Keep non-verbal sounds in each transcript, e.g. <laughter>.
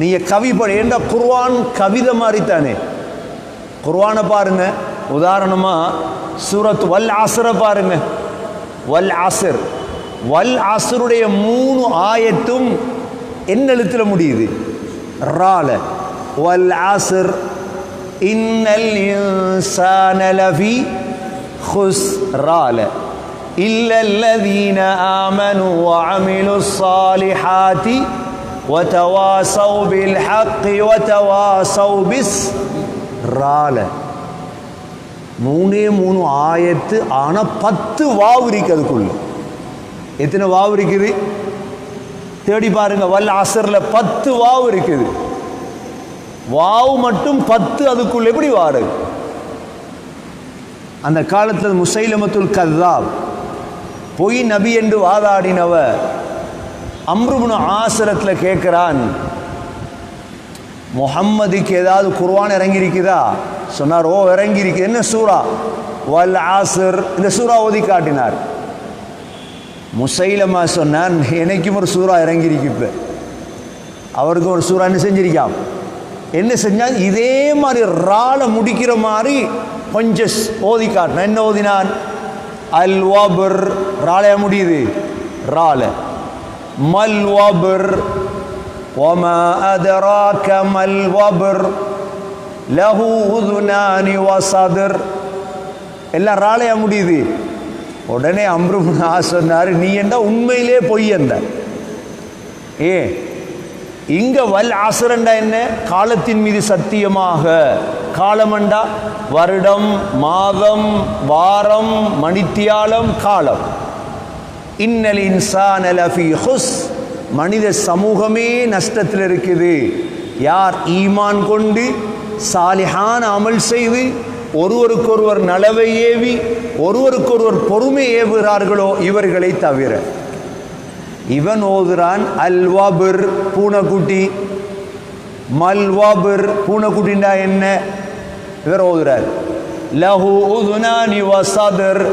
நீங்க கவி படி ஏண்டா குர்ஆன் கவிதை மாதிரி தானே குர்ஆனை பாருங்க உதாரணமா சூரத் வல் அஸ்ர பாருங்க வல் அஸ்ர் வல் அஸ்ருடைய மூணு ஆயத்தும் என்ன எழுத்துல முடியுது ரால வல் அஸ்ர் இன்னல் இன்சான லஃபி خسران إلا الذين آمنوا وعملوا الصالحات وتواصوا بالحق وتواصوا بالرال மூணே மூணு ஆயத்து ஆனா பத்து வாவு இருக்கு அதுக்குள்ள எத்தனை வாவு இருக்குது தேடி பாருங்க வல் அசர்ல பத்து வாவு இருக்குது வாவு மட்டும் பத்து அதுக்குள்ள எப்படி வாடுது அந்த காலத்தில் முசைலமத்துல் கத்தாப் பொய் நபி என்று வாதாடினவ அம்ருபுன ஆசிரத்தில் கேட்குறான் முஹம்மதுக்கு ஏதாவது குர்வான் இறங்கியிருக்குதா? சொன்னார் ஓ இறங்கியிருக்கு. என்ன சூரா வல் ஆசிர். இந்த சூரா ஓதி காட்டினார். முசைலமா சொன்னான் எனக்கும் ஒரு சூறா இறங்கியிருக்கு இப்போ. அவருக்கும் ஒரு சூறா என்ன செஞ்சிருக்கான் என்ன செஞ்சான்? இதே மாதிரி ரால முடிக்கிற மாதிரி கொஞ்சம் ஓதி காட்டினான். என்ன ஓதினான்? அல் வாபர். ராலையா முடியுது? ரால. மல் வபர் وما أدراك ما الوبر له أذنان وصدر எல்லாம் ராலையா முடியுது உடனே அம்ருமனா <laughs> சொன்னார் நீ என்ன உண்மையிலே பொய் என்ற ஏ இங்க வல் ஆசரண்டா என்ன காலத்தின் மீது சத்தியமாக காலமண்டா வருடம் மாதம் வாரம் மணித்தியாலம் காலம் இன்னல் இன்சான லஃபி ஹுஸ். மனித சமூகமே நஷ்டத்தில் இருக்குது. யார் ஈமான் கொண்டு சாலிஹான அமல் செய்து ஒருவருக்கொருவர் நலவை ஏவி ஒருவருக்கொருவர் பொறுமை ஏவுகிறார்களோ இவர்களை தவிர. இவன் ஓதுறான் அல்வாபிர் பூனைக்குட்டி. மல்வாபிர் பூனைக்குட்டின்டா என்ன? இவர் ஓதுறார். லஹு உதுனானி வசதர்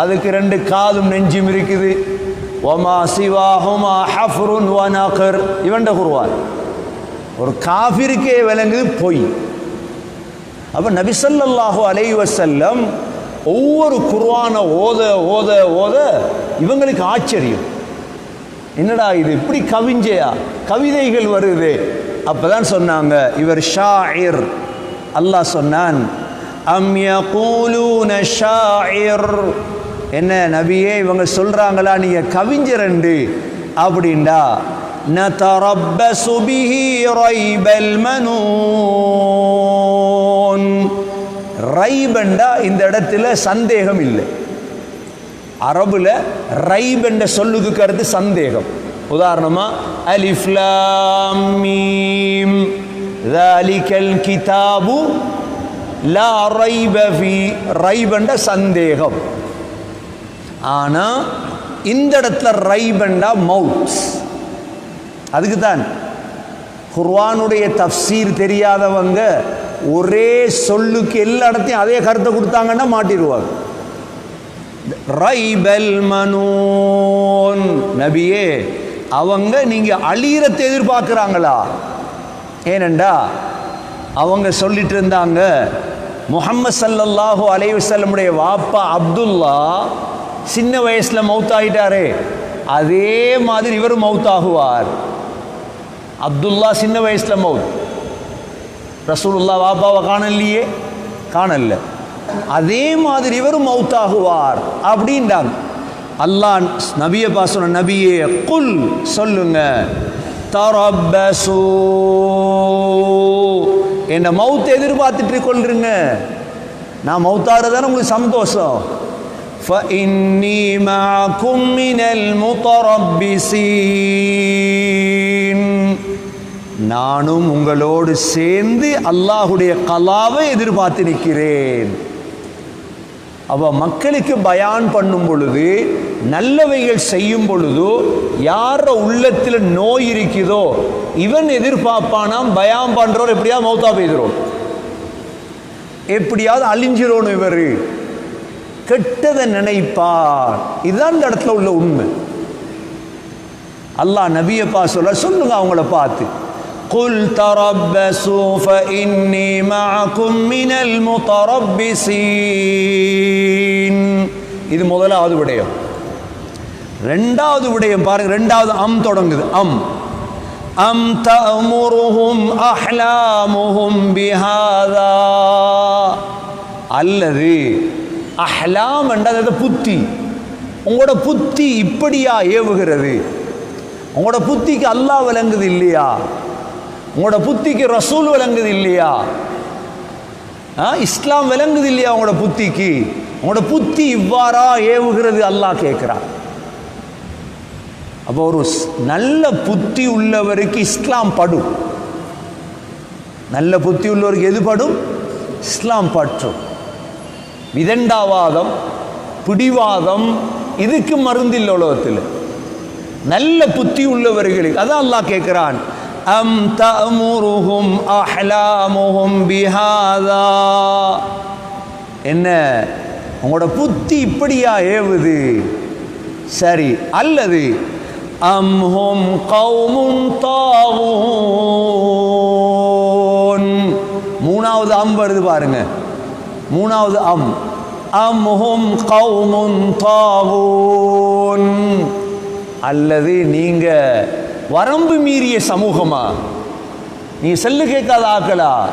அதுக்கு ரெண்டு காதும் நெஞ்சும் இருக்குது. ஒமா சிவாஹுமா ஹஃப்ருன் வனகர் இவன்ட குருவான். ஒரு காஃபிருக்கே விளங்குது பொய். அப்போ நபிசல்லாஹு அலைஹி செல்லம் ஒவ்வொரு குர்ஆனை ஓத ஓத ஓத இவங்களுக்கு ஆச்சரியம். என்னடா இது? இப்படி கவிஞ்சையா கவிதைகள் வருது. அப்போதான் சொன்னாங்க இவர் ஷாயிர். அல்லாஹ் சொன்னான் அம் யகூலூன ஷாயிர் என்ன நபியே இவங்க சொல்றாங்களா நீங்க கவிஞரண்டு அப்படின்டா நதரப்பசு பிஹி ரைபல் மனூன் ரைபண்டா இந்த இடத்துல சந்தேகம் இல்லை அரபுல ரைப் என்ற சொல்லுக்கு கருத்து சந்தேகம் உதாரணமா அலிஃப் லாம் மீம் ذلك الكتاب லா ரைபி ரைபண்ட சந்தேகம். ஆனால் இந்த இடத்துல ரைபண்டா மவுத் அதுக்கு தான் குர்வானுடைய தஃசீர் தெரியாதவங்க ஒரே சொல்லுக்கு எல்லா இடத்தையும் அதே கருத்தை கொடுத்தாங்கன்னா மாட்டிடுவாங்க. ரைபல் மனோன். நபியே அவங்க நீங்கள் அழியறத்தை எதிர்பார்க்குறாங்களா? ஏனண்டா அவங்க சொல்லிட்டு இருந்தாங்க முஹம்மது ஸல்லல்லாஹு அலைவசல்லமுடைய வாப்பா அப்துல்லா சின்ன வயசுல மௌத்தாயிட்டாரே அதே மாதிரி இவரும் மௌத்தாகுவார் அப்துல்லா சின்ன வயசுல மௌத் ரசூலுல்லா வாப்பாவை காணலையே? காணல. அதே மாதிரி இவரும் மௌத்தாகுவார் அப்படின்றாங்க. அல்லாஹ் நபியை பா நபியே குல் சொல்லுங்க. தரப்பசு என்ன மவுத் எதிர்பார்த்துட்டு கொள்றீங்க நான் மௌத்தாடுறதான உங்களுக்கு சந்தோஷம் فإني معكم من المتربصين நானும் உங்களோடு சேர்ந்து அல்லாஹுடைய கலாவை எதிர்பார்த்து நிற்கிறேன் அவ மக்களுக்கு பயான் பண்ணும் பொழுது நல்லவைகள் செய்யும் பொழுது யார உள்ளத்தில் நோய் இருக்குதோ இவன் எதிர்பார்ப்பானாம் பயான் பண்ணுறோர் எப்படியாவது மௌத்தா பெய்துறோம் எப்படியாவது அழிஞ்சிரோணும் இவர். கெட்டதை நினைப்பார். இதுதான் இந்த இடத்துல உள்ள உண்மை. அல்லாஹ் நபியப்பா சொல்ல சொல்லுங்க அவங்கள பார்த்து. قل تربصوا فإني معكم من المتربصين இது முதலாவது விடயம் ரெண்டாவது விடயம் பாருங்க ரெண்டாவது அம் தொடங்குது அம் அம் தமுருஹும் அஹ்லாமுஹும் பிஹாதா அல்லது அஹ்லாம் என்றது புத்தி உங்களோட புத்தி இப்படியா ஏவுகிறது உங்களோட புத்திக்கு அல்லாஹ் விளங்குது இல்லையா உங்களோட புத்திக்கு ரசூல் விளங்குது இல்லையா? இஸ்லாம் விளங்குது இல்லையா உங்களோட புத்திக்கு? உங்களோட புத்தி இவ்வாறா ஏவுகிறது அல்லாஹ் கேட்கிறான். அப்போ ஒரு நல்ல புத்தி உள்ளவருக்கு இஸ்லாம் படும். நல்ல புத்தி உள்ளவருக்கு எது படும்? இஸ்லாம் பற்றும். விதண்டாவாதம் பிடிவாதம் இதுக்கு மருந்தில் உலகத்தில். நல்ல புத்தி உள்ளவர்களுக்கு அதான் அல்லாஹ் கேட்குறான். அம் تأمرهم أحلامهم بهذا? என்ன? உங்களோட புத்தி இப்படியா ஏவுது? சரி அல்லது அம் ஹும் கௌமுன் தாவூன் மூணாவது அம் வருது பாருங்க. மூணாவது அம். அம் ஹும் கௌமுன் தாவூன் அல்லது நீங்கள் வரம்பு மீறிய சமூகமா? நீ செல்லு கேட்காத ஆக்களா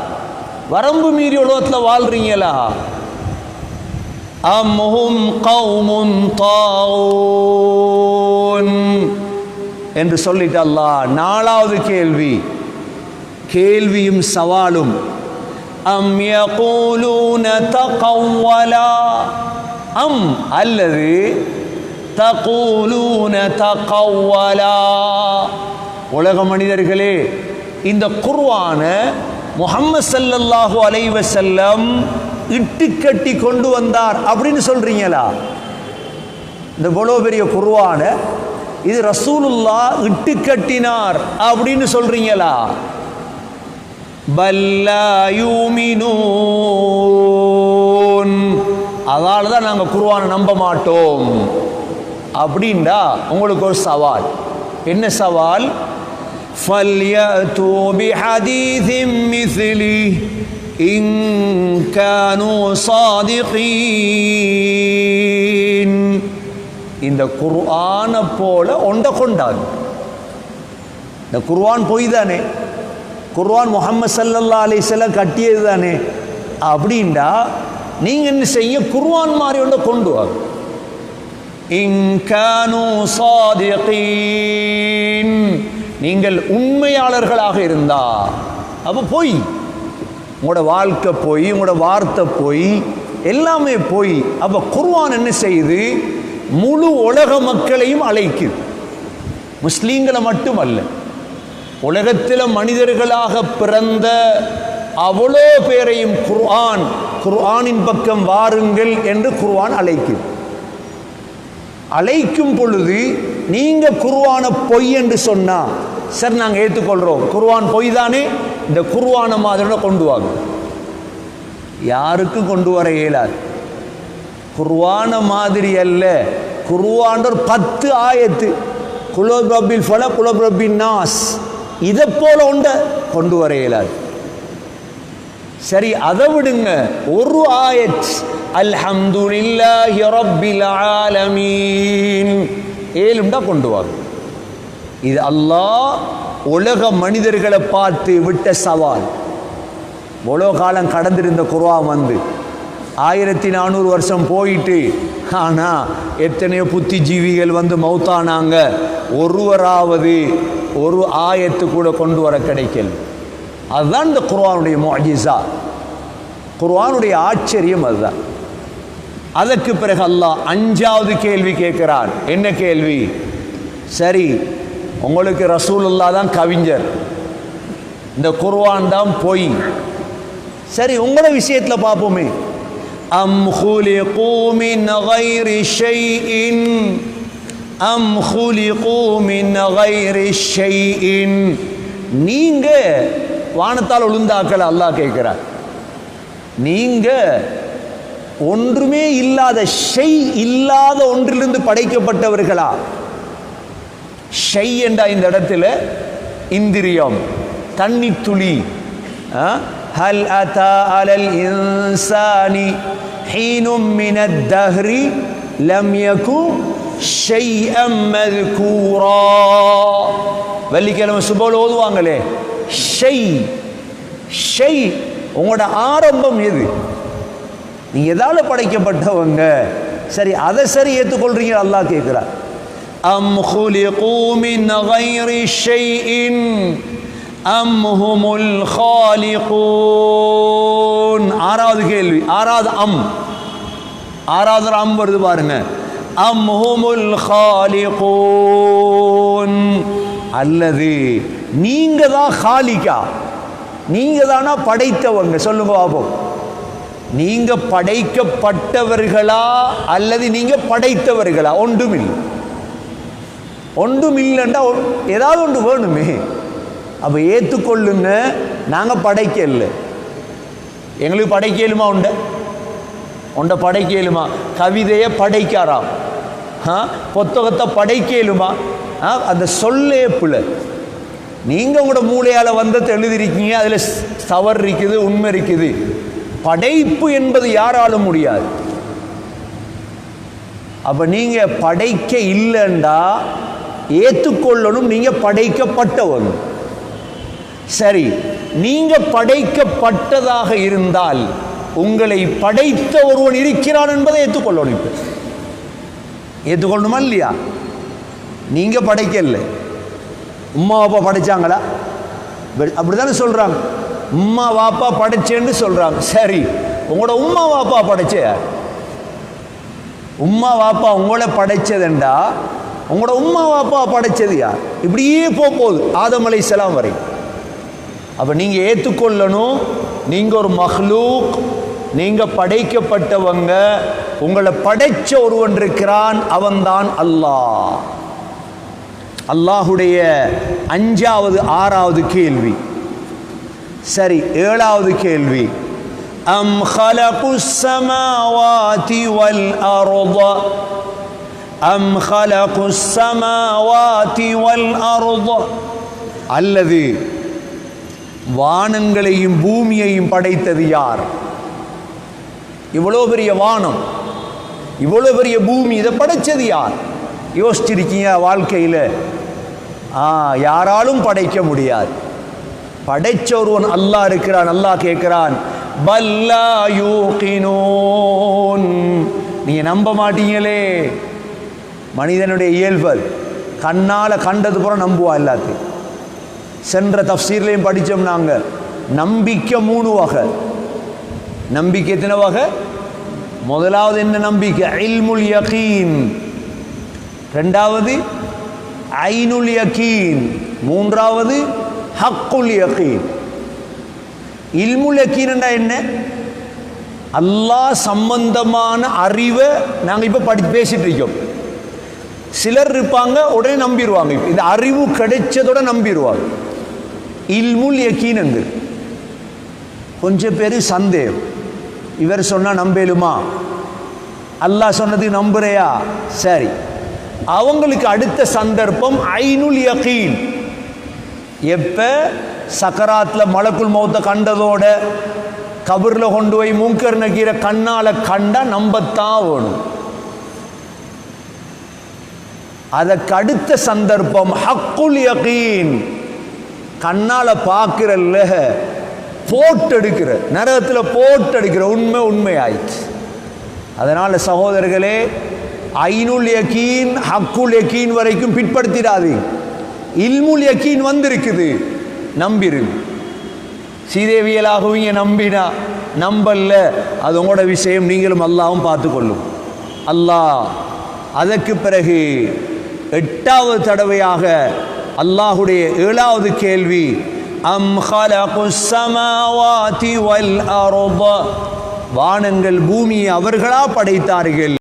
வரம்பு மீறி உலகத்தில் வாழ்றீங்களா? அம் ஹும் கௌமுன் என்று சொல்லிட்டு அல்லாஹ் நாலாவது கேள்வி. கேள்வியும் சவாலும். அம் யகூலூன தகவ்வலா அம் அல்லது தகூலூன தகவ்வலா. உலக மனிதர்களே இந்த குர்வான முஹம்மது ஸல்லல்லாஹு அலைவ செல்லம் இட்டு கட்டி கொண்டு வந்தார் அப்படின்னு சொல்றீங்களா? இந்த இவ்வளோ பெரிய குர்ஆன இது ரசூலுல்லா இட்டு கட்டினார் அப்படின்னு சொல்றீங்களா? பல்லா யூமினூன். அதால தான் நாங்கள் குர்வானை நம்ப மாட்டோம். அப்படின்டா உங்களுக்கு ஒரு சவால் என்ன சவால் فَلْيَأْتُوا بِحَدِيثٍ مِثْلِهِ إِن كَانُوا صَادِقِينَ இந்த குர்ஆனை போல ஒண்ட கொண்டாங்க இந்த குர்ஆன் பொய் தானே குர்ஆன் முகமது சல்லல்லா அலிஸ்லாம் கட்டியது தானே அப்படின்டா நீங்க என்ன செய்ய குர்ஆன் மாதிரி ஒன்றை கொண்டு வாங்க இன் கானூ சாதிகீன். நீங்கள் உண்மையாளர்களாக இருந்தா அப்போ போய் உங்களோட வாழ்க்கை போய் உங்களோட வார்த்தை போய் எல்லாமே போய் அப்போ குர்வான் என்ன செய்யுது? முழு உலக மக்களையும் அழைக்குது. முஸ்லீம்களை மட்டுமல்ல உலகத்தில் மனிதர்களாக பிறந்த அவ்வளோ பேரையும் குர்ஆன் குர்ஆனின் பக்கம் வாருங்கள் என்று குர்ஆன் அழைக்குது. அழைக்கும் பொழுது நீங்க குருவான பொய் என்று சொன்னா சரி நாங்கள் ஏற்றுக்கொள்கிறோம் குருவான் பொய் தானே? இந்த குருவான மாதிரி கொண்டு வாங்க. யாருக்கும் கொண்டு வர இயலாது. குருவான மாதிரி அல்ல. குர்ஆன் பத்து ஆயத்து. குலோப் ரப்பில் ஃபல குலோப் நாஸ். இதை போல ஒண்ட கொண்டு வர இயலாது. சரி அதை விடுங்க. ஒரு ஆயத். அல்ஹம்துலில்லாஹி ரப்பில் ஆலமீன். ஏழுண்டா கொண்டு வாங்க. இது அல்லாஹ் உலக மனிதர்களை பார்த்து விட்ட சவால். இவ்வளோ காலம் கடந்திருந்த குர்ஆன் வந்து. ஆயிரத்தி நானூறு வருஷம் போயிட்டு ஆனால் எத்தனையோ புத்திஜீவிகள் வந்து மௌத்தானாங்க. ஒருவராவது ஒரு ஆயத்து கூட கொண்டு வர கிடைக்கல. அதுதான் இந்த குர்வானுடைய முஅஜிஸா. குர்வானுடைய ஆச்சரியம் அதுதான். அதற்கு பிறகு அல்லாஹ் அஞ்சாவது கேள்வி கேட்கிறான் என்ன கேள்வி சரி உங்களுக்கு ரசூலுல்லா தான் கவிஞர் இந்த குர்ஆன் தான் பொய் சரி உங்களோட விஷயத்தில் பார்ப்போமே அம் خُلِقُوا مِنْ غَيْرِ شَيْءٍ அம் خُلِقُوا مِنْ غَيْرِ شَيْءٍ நீங்க வானத்தால் விழுந்தாக்கள் அல்லாஹ் கேட்கிறார் நீங்க ஒன்றுமே இல்லாத ஷெய் இல்லாத ஒன்றிலிருந்து படைக்கப்பட்டவர்களா? ஷை என்ற இந்த இடத்துல இந்திரியம் தண்ணி துளி. ஹல் அதா அலல் இன்சானி ஹீனும் மினத் தஹ்ரி லம் யகு ஷைஅம் மذ்கூரா வெள்ளிக்கிழமை சுபோல் ஓதுவாங்களே. ஷை ஷை உங்களோட ஆரம்பம் எது? நீங்க எதால படைக்கப்பட்டவங்க சரி அதை சரி ஏற்றுக்கொள்றீங்க அல்லாஹ் கேட்கிறார் அம் خلقوا من غير شيء அம் ஹுமுல் خالقون ஆறாவது கேள்வி ஆறாவது அம் ஆறாவது அம் வருது பாருங்க அம் ஹுமுல் خالقون அல்லது நீங்க தான் காலிகா நீங்க தானா படைத்தவங்க சொல்லுங்க பாப்போம் நீங்க படைக்கப்பட்டவர்களா அல்லது நீங்க படைத்தவர்களா? ஒன்றும் இல்லை ஒன்றும் இல்லைண்டா ஏதாவது ஒன்று வேணுமே. அப்போ ஏற்றுக்கொள்ளுங்க நாங்கள் படைக்கல எங்களுக்கு படைக்கலுமா உண்ட? உண்ட படைக்கலுமா? கவிதையை படைக்காராம். ஆ? புத்தகத்தை படைக்கலுமா? ஆ? அந்த சொல்லே பிள்ளை நீங்கள் உங்களோட மூளையால் வந்ததை எழுதிருக்கீங்க அதில் தவறு இருக்குது உண்மை இருக்குது. படைப்பு என்பது யாராலும் முடியாது. அப்ப நீங்க படைக்க இல்லைண்டா ஏற்றுக்கொள்ளணும் நீங்க படைக்கப்பட்டவங்க சரி நீங்க படைக்கப்பட்டதாக இருந்தால் உங்களை படைத்த ஒருவன் இருக்கிறான் என்பதை ஏற்றுக்கொள்ளணும் இப்ப. ஏற்றுக்கொள்ளணுமா இல்லையா? நீங்க படைக்கல. உம்மா அப்பா படைச்சாங்களா? அப்படி- அப்படிதானே சொல்றாங்க. உம்மா வாப்பா படைச்சேன்னு சொல்கிறாங்க சரி உங்களோட உம்மா வாப்பா படைச்ச உம்மா வாப்பா உங்களை படைச்சதுண்டா? உங்களோட உம்மா வாப்பா படைச்சது யார்? இப்படியே போக போகுது ஆதம் அலைஹிஸ்ஸலாம் வரை. அப்போ நீங்கள் ஏற்றுக்கொள்ளணும் நீங்கள் ஒரு மஹ்லூக் நீங்கள் படைக்கப்பட்டவங்க உங்களை படைச்ச ஒருவன் இருக்கிறான் அவன்தான் அல்லாஹ். அல்லாஹுடைய அஞ்சாவது ஆறாவது கேள்வி. சரி ஏழாவது கேள்வி அம் خلقوا السماوات والأرض அம் خلقوا السماوات والأرض அல்லது வானங்களையும் பூமியையும் படைத்தது யார் இவ்வளோ பெரிய வானம் இவ்வளோ பெரிய பூமி இதை படைச்சது யார் யோசிச்சிருக்கீங்க வாழ்க்கையில் ஆ யாராலும் படைக்க முடியாது படைச்சொருவன் அல்லாஹ் இருக்கிறான் அல்லாஹ் கேட்கிறான் பல்லா யூகினூன். நீங்க நம்ப மாட்டீங்களே. மனிதனுடைய இயல்பர் கண்ணால் கண்ணால கண்டது புற நம்புவா எல்லாத்தையும். சென்ற தஃசீர்லையும் படித்தோம் நாங்கள் நம்பிக்கை மூணு வகை. நம்பிக்கை எத்தனை வகை? முதலாவது என்ன நம்பிக்கை? இல்முல் யகீன். ரெண்டாவது ஐனுல் யகீன். மூன்றாவது ஹக்குல் யகீன். இல்முல் யகீன்டா என்ன? அல்லாஹ் சம்பந்தமான அறிவை நாங்கள் இப்போ படி பேசிட்டு இருக்கோம். சிலர் இருப்பாங்க உடனே நம்பிடுவாங்க இந்த அறிவு கிடைச்சதோட நம்பிடுவாங்க இல்முல் யகீனுங்க. கொஞ்சம் பேர் சந்தேகம். இவர் சொன்னால் நம்பேலுமா? அல்லாஹ் சொன்னது நம்புறையா? சரி. அவங்களுக்கு அடுத்த சந்தர்ப்பம் ஐநுல் யகீன். எப்ப சக்கராத்துல மலக்குள் மௌத்த கண்டதோட கபர்ல கொண்டு போய் மூங்கர் நக்கீரை கண்ணால கண்டா நம்பத்தான் வேணும். அதற்கு அடுத்த சந்தர்ப்பம் ஹக்குல் யகீன். கண்ணால பார்க்கிறல்ல போட்டு எடுக்கிற நரகத்தில் போட்டு எடுக்கிற உண்மை உண்மை ஆயிடுச்சு அதனால சகோதரர்களே ஐனுல் யகீன் ஹக்குல் யகீன் வரைக்கும் பிற்படுத்திடாதீங்க. இல்முல் யக்கீன் வந்திருக்குது. நம்பிரு. சீதேவியலாகவீங்க நம்பினா நம்பல்ல. அது உங்களோட விஷயம். நீங்களும் அல்லாவும் பார்த்துக்கொள்ளும். அல்லாஹ் அதற்கு பிறகு எட்டாவது தடவையாக அல்லாஹுடைய ஏழாவது கேள்வி அம் வானங்கள் பூமியை அவர்களா படைத்தார்கள்?